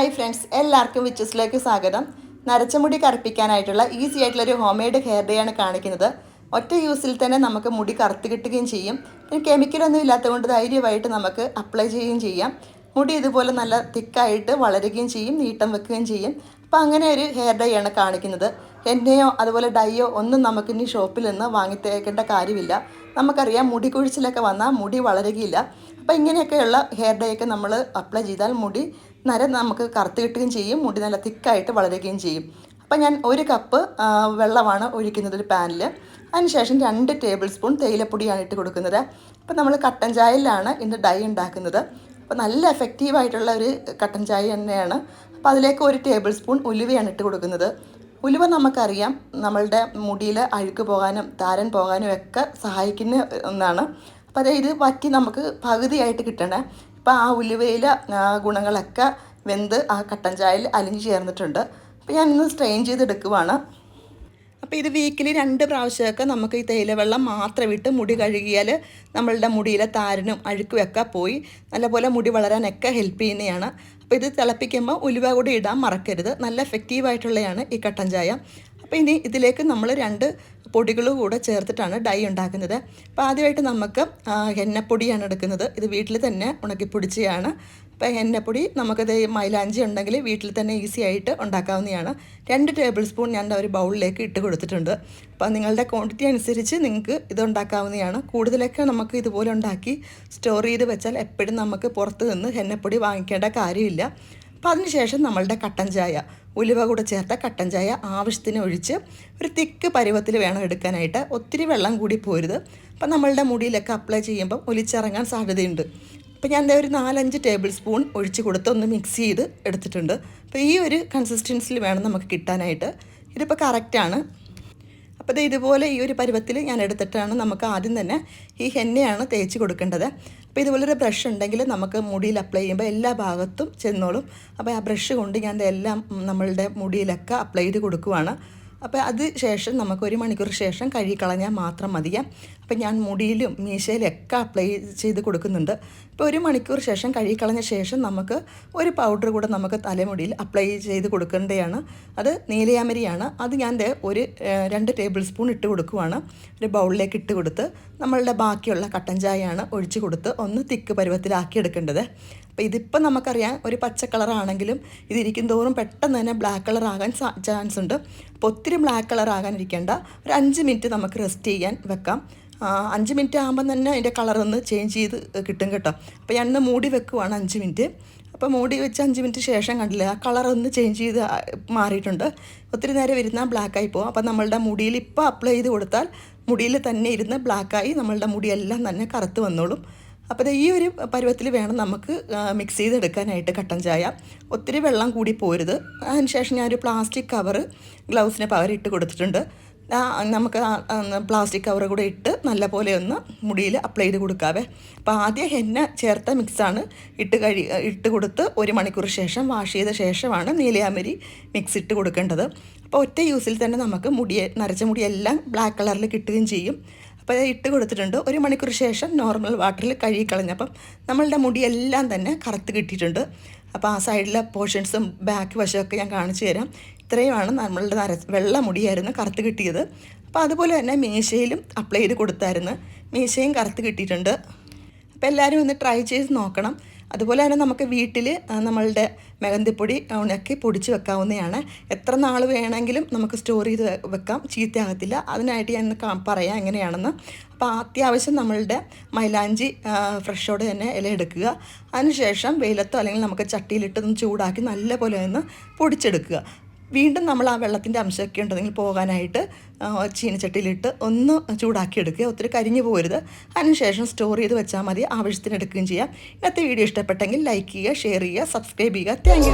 Hi friends എല്ലാവർക്കും വിച്ചസിലേക്ക് സ്വാഗതം. നരച്ചമുടി കറുപ്പിക്കാനായിട്ടുള്ള easy ആയിട്ടുള്ള ഒരു ഹോം മെയ്ഡ് ഹെയർ ഡേ ആണ് കാണിക്കുന്നത്. ഒറ്റ യൂസിൽ തന്നെ നമുക്ക് മുടി കറുത്ത് കിട്ടുകയും ചെയ്യും. പിന്നെ കെമിക്കലൊന്നും ഇല്ലാത്തതുകൊണ്ട് ധൈര്യമായിട്ട് നമുക്ക് അപ്ലൈ ചെയ്യുകയും ചെയ്യാം. മുടി ഇതുപോലെ നല്ല തിക്കായിട്ട് വളരുകയും ചെയ്യും നീട്ടം വെക്കുകയും ചെയ്യും. അപ്പം അങ്ങനെ ഒരു ഹെയർ ഡൈ ആണ് കാണിക്കുന്നത്. എണ്ണയോ അതുപോലെ ഡൈയോ ഒന്നും നമുക്ക് ഇനി ഷോപ്പിൽ നിന്ന് വാങ്ങി തേക്കേണ്ട കാര്യമില്ല. നമുക്കറിയാം മുടി കുഴിച്ചിലൊക്കെ വന്നാൽ മുടി വളരുകയില്ല. അപ്പോൾ ഇങ്ങനെയൊക്കെയുള്ള ഹെയർ ഡേ ഒക്കെ നമ്മൾ അപ്ലൈ ചെയ്താൽ മുടി നര നമുക്ക് കറുത്ത് കിട്ടുകയും ചെയ്യും മുടി നല്ല തിക്കായിട്ട് വളരുകയും ചെയ്യും. അപ്പോൾ ഞാൻ ഒരു കപ്പ് വെള്ളമാണ് ഒഴിക്കുന്നത് ഒരു പാനിൽ അതിനുശേഷം രണ്ട് ടേബിൾ സ്പൂൺ തേയിലപ്പൊടിയാണ് ഇട്ട് കൊടുക്കുന്നത്. അപ്പോൾ നമ്മൾ കട്ടൻ ചായയിലാണ് ഇന്ന് ഡൈ ഉണ്ടാക്കുന്നത്. അപ്പോൾ നല്ല എഫക്റ്റീവായിട്ടുള്ള ഒരു കട്ടൻ ചായ തന്നെയാണ്. അപ്പോൾ അതിലേക്ക് ഒരു ടേബിൾ സ്പൂൺ ഉലുവയാണ് ഇട്ട് കൊടുക്കുന്നത്. ഉലുവ നമുക്കറിയാം നമ്മളുടെ മുടിയിൽ അഴുക്ക് പോകാനും താരൻ പോകാനും ഒക്കെ സഹായിക്കുന്ന ഒന്നാണ്. അപ്പോൾ അതായത് വറ്റി നമുക്ക് പകുതിയായിട്ട് കിട്ടണേ. ഇപ്പോൾ ആ ഉലുവയില ഗുണങ്ങളൊക്കെ വെന്ത് ആ കട്ടൻ ചായയിൽ അലിഞ്ഞു ചേർന്നിട്ടുണ്ട്. അപ്പോൾ ഞാൻ ഇന്ന് സ്ട്രെയിൻ ചെയ്തെടുക്കുവാണ്. അപ്പോൾ ഇത് വീക്കിലി രണ്ട് പ്രാവശ്യമൊക്കെ നമുക്ക് ഈ തേയിലവെള്ളം മാത്രം ഇട്ട് മുടി കഴുകിയാൽ നമ്മളുടെ മുടിയിലെ താരനും അഴുക്കും ഒക്കെ പോയി. നല്ലപോലെ മുടി വളരാനൊക്കെ ഹെൽപ്പ് ചെയ്യുന്നതാണ്. അപ്പോൾ ഇത് തിളപ്പിക്കുമ്പോൾ ഉലുവ കൂടി ഇടാൻ മറക്കരുത്. നല്ല എഫക്റ്റീവായിട്ടുള്ളതാണ് ഈ കട്ടൻ ചായ. അപ്പോൾ ഇനി ഇതിലേക്ക് നമ്മൾ രണ്ട് പൊടികൾ കൂടെ ചേർത്തിട്ടാണ് ഡൈ ഉണ്ടാക്കുന്നത്. അപ്പോൾ ആദ്യമായിട്ട് നമുക്ക് എണ്ണപ്പൊടിയാണ് എടുക്കുന്നത്. ഇത് വീട്ടിൽ തന്നെ ഉണക്കിപ്പൊടിച്ചയാണ് അപ്പോൾ എണ്ണപ്പൊടി നമുക്കത് മൈലാഞ്ചി ഉണ്ടെങ്കിൽ വീട്ടിൽ തന്നെ ഈസി ആയിട്ട് ഉണ്ടാക്കാവുന്നതാണ്. രണ്ട് ടേബിൾ സ്പൂൺ ഞാൻ ഒരു ബൗളിലേക്ക് ഇട്ട് കൊടുത്തിട്ടുണ്ട്. അപ്പോൾ നിങ്ങളുടെ ക്വാണ്ടിറ്റി അനുസരിച്ച് നിങ്ങൾക്ക് ഇത് ഉണ്ടാക്കാവുന്നതാണ്. കൂടുതലൊക്കെ നമുക്ക് ഇതുപോലെ ഉണ്ടാക്കി സ്റ്റോർ ചെയ്ത് വെച്ചാൽ എപ്പോഴും നമുക്ക് പുറത്ത് നിന്ന് എണ്ണപ്പൊടി വാങ്ങിക്കേണ്ട കാര്യമില്ല. അപ്പോൾ അതിനുശേഷം നമ്മളുടെ കട്ടൻ ചായ. ഉലുവ കൂടെ ചേർത്ത കട്ടൻ ചായ ആവശ്യത്തിന് ഒഴിച്ച് ഒരു തിക്ക് പരുവത്തിൽ വേണം എടുക്കാനായിട്ട്. ഒത്തിരി വെള്ളം കൂടി പോരുത്. അപ്പം നമ്മളുടെ മുടിയിലൊക്കെ അപ്ലൈ ചെയ്യുമ്പം ഒലിച്ചിറങ്ങാൻ സാധ്യതയുണ്ട്. അപ്പോൾ ഞാൻ ദേ ഒരു നാലഞ്ച് ടേബിൾ സ്പൂൺ ഒഴിച്ച് കൊടുത്ത് ഒന്ന് മിക്സ് ചെയ്ത് എടുത്തിട്ടുണ്ട്. അപ്പോൾ ഈ ഒരു കൺസിസ്റ്റൻസിൽ വേണം നമുക്ക് കിട്ടാനായിട്ട്. ഇതിപ്പോൾ കറക്റ്റാണ് അപ്പോൾ ഇത് ഇതുപോലെ ഈ ഒരു പരുവത്തിൽ ഞാൻ എടുത്തിട്ടാണ് നമുക്ക് ആദ്യം തന്നെ ഈ ഹെന്നയാണ് തേച്ച് കൊടുക്കേണ്ടത്. അപ്പോൾ ഇതുപോലൊരു ബ്രഷ് ഉണ്ടെങ്കിൽ നമുക്ക് മുടിയിൽ അപ്ലൈ ചെയ്യുമ്പോൾ എല്ലാ ഭാഗത്തും ചെന്നോളും. അപ്പോൾ ആ ബ്രഷ് കൊണ്ട് ഞാൻ എല്ലാം നമ്മളുടെ മുടിയിലൊക്കെ അപ്ലൈ ചെയ്ത് കൊടുക്കുവാണ്. അപ്പോൾ അത് ശേഷം നമുക്ക് ഒരു മണിക്കൂർ ശേഷം കഴുകി കളഞ്ഞാൽ മാത്രം മതിയാം അപ്പോൾ ഞാൻ മുടിയിലും മീശയിലും ഒക്കെ അപ്ലൈ ചെയ്ത് കൊടുക്കുന്നുണ്ട്. ഇപ്പോൾ ഒരു മണിക്കൂർ ശേഷം കഴുകി കളഞ്ഞ ശേഷം നമുക്ക് ഒരു പൗഡർ കൂടെ നമുക്ക് തലമുടിയിൽ അപ്ലൈ ചെയ്ത് കൊടുക്കേണ്ടതാണ്. അത് നീലയാമരിയാണ്. അത് ഞാൻ ഒരു രണ്ട് ടേബിൾ സ്പൂൺ ഇട്ട് കൊടുക്കുവാണ്. ഒരു ബൗളിലേക്ക് ഇട്ട് കൊടുത്ത് നമ്മളുടെ ബാക്കിയുള്ള കട്ടൻ ചായയാണ് ഒഴിച്ച് കൊടുത്ത് ഒന്ന് തിക്ക് പരുവത്തിലാക്കി എടുക്കേണ്ടത്. അപ്പോൾ ഇതിപ്പോൾ നമുക്കറിയാം ഒരു പച്ച കളറാണെങ്കിലും ഇതിരിക്കും തോറും പെട്ടെന്ന് തന്നെ ബ്ലാക്ക് കളർ ആകാൻ ചാൻസ് ഉണ്ട്. അപ്പോൾ ഒത്തിരി ബ്ലാക്ക് കളർ ആകാൻ ഇരിക്കേണ്ട ഒരു അഞ്ച് മിനിറ്റ് നമുക്ക് റെസ്റ്റ് ചെയ്യാൻ വെക്കാം. അഞ്ച് മിനിറ്റ് ആകുമ്പം തന്നെ അതിന്റെ കളറൊന്ന് ചേഞ്ച് ചെയ്ത് കിട്ടും കേട്ടോ. അപ്പോൾ ഞാൻ ഇന്ന് മൂടി വെക്കുവാണ് അഞ്ച് മിനിറ്റ് അപ്പോൾ മൂടി വെച്ച് അഞ്ച് മിനിറ്റ് ശേഷം കണ്ടില്ല ആ കളർ ഒന്ന് ചേഞ്ച് ചെയ്ത് മാറിയിട്ടുണ്ട്. ഒത്തിരി നേരം ഇരുന്നാൽ ബ്ലാക്കായി പോകും അപ്പോൾ നമ്മളുടെ മുടിയിൽ ഇപ്പോൾ അപ്ലൈ ചെയ്ത് കൊടുത്താൽ മുടിയിൽ തന്നെ ഇരുന്ന് ബ്ലാക്കായി നമ്മളുടെ മുടിയെല്ലാം തന്നെ കറുത്ത് വന്നോളും. അപ്പോൾ ഈ ഒരു പരുവത്തിൽ വേണം നമുക്ക് മിക്സ് ചെയ്തെടുക്കാനായിട്ട് കട്ടൻ ചായ. ഒത്തിരി വെള്ളം കൂടി പോരുത്. അതിനുശേഷം ഞാനൊരു പ്ലാസ്റ്റിക് കവറ് ഗ്ലൗസിന് പകരം ഇട്ട് കൊടുത്തിട്ടുണ്ട്. നമുക്ക് പ്ലാസ്റ്റിക് കവർ കൂടെ ഇട്ട് നല്ല പോലെ ഒന്ന് മുടിയിൽ അപ്ലൈ ചെയ്ത് കൊടുക്കാവേ. അപ്പോൾ ആദ്യം ഹെന്ന ചേർത്ത മിക്സാണ് ഇട്ട് കഴി ഇട്ട് കൊടുത്ത് ഒരു മണിക്കൂർ ശേഷം വാഷ് ചെയ്ത ശേഷമാണ് നീലയാമരി മിക്സ് ഇട്ട് കൊടുക്കേണ്ടത്. അപ്പോൾ ഒറ്റ യൂസിൽ തന്നെ നമുക്ക് മുടിയെ നരച്ച മുടിയെല്ലാം ബ്ലാക്ക് കളറിൽ കിട്ടുകയും ചെയ്യും. അപ്പോൾ അത് ഇട്ട് കൊടുത്തിട്ടുണ്ട്. ഒരു മണിക്കൂർ ശേഷം നോർമൽ വാട്ടറിൽ കഴുകി കളഞ്ഞപ്പം നമ്മളുടെ മുടിയെല്ലാം തന്നെ കറുത്ത് കിട്ടിയിട്ടുണ്ട്. അപ്പോൾ ആ സൈഡിലെ പോർഷൻസും ബാക്ക് വശമൊക്കെ ഞാൻ കാണിച്ചു തരാം. ഇത്രയുമാണ് നമ്മളുടെ നര വെള്ള മുടിയായിരുന്നു കറുത്ത് കിട്ടിയത്. അപ്പോൾ അതുപോലെ തന്നെ മീശയിലും അപ്ലൈ ചെയ്ത് കൊടുത്തായിരുന്നു. മീശയും കറുത്ത് കിട്ടിയിട്ടുണ്ട്. അപ്പോൾ എല്ലാവരും ഒന്ന് ട്രൈ ചെയ്ത് നോക്കണം. അതുപോലെ തന്നെ നമുക്ക് വീട്ടിൽ നമ്മളുടെ മെഹന്തിപ്പൊടി ഉണക്കി പൊടിച്ച് വെക്കാവുന്നതാണ്. എത്ര നാൾ വേണമെങ്കിലും നമുക്ക് സ്റ്റോർ ചെയ്ത് വെക്കാം. ചീത്തയാകത്തില്ല. അതിനായിട്ട് ഞാൻ പറയാം എങ്ങനെയാണെന്ന്. അപ്പോൾ അത്യാവശ്യം നമ്മളുടെ മൈലാഞ്ചി ഫ്രഷോട് തന്നെ ഇല എടുക്കുക. അതിനുശേഷം വെയിലത്തോ അല്ലെങ്കിൽ നമുക്ക് ചട്ടിയിലിട്ട് ഒന്ന് ചൂടാക്കി നല്ലപോലെ ഒന്ന് പൊടിച്ചെടുക്കുക. വീണ്ടും നമ്മൾ ആ വെള്ളത്തിന്റെ അംശമൊക്കെ ഉണ്ടെങ്കിൽ പോകാനായിട്ട് ചീനച്ചട്ടിയിലിട്ട് ഒന്ന് ചൂടാക്കി എടുക്കുക ഒത്തിരി കരിഞ്ഞു പോകരുത് അതിനുശേഷം സ്റ്റോർ ചെയ്ത് വെച്ചാൽ മതി. ആവശ്യത്തിന് എടുക്കുകയും ചെയ്യാം. ഇന്നത്തെ വീഡിയോ ഇഷ്ടപ്പെട്ടെങ്കിൽ ലൈക്ക് ചെയ്യുക ഷെയർ ചെയ്യുക സബ്സ്ക്രൈബ് ചെയ്യുക. താങ്ക്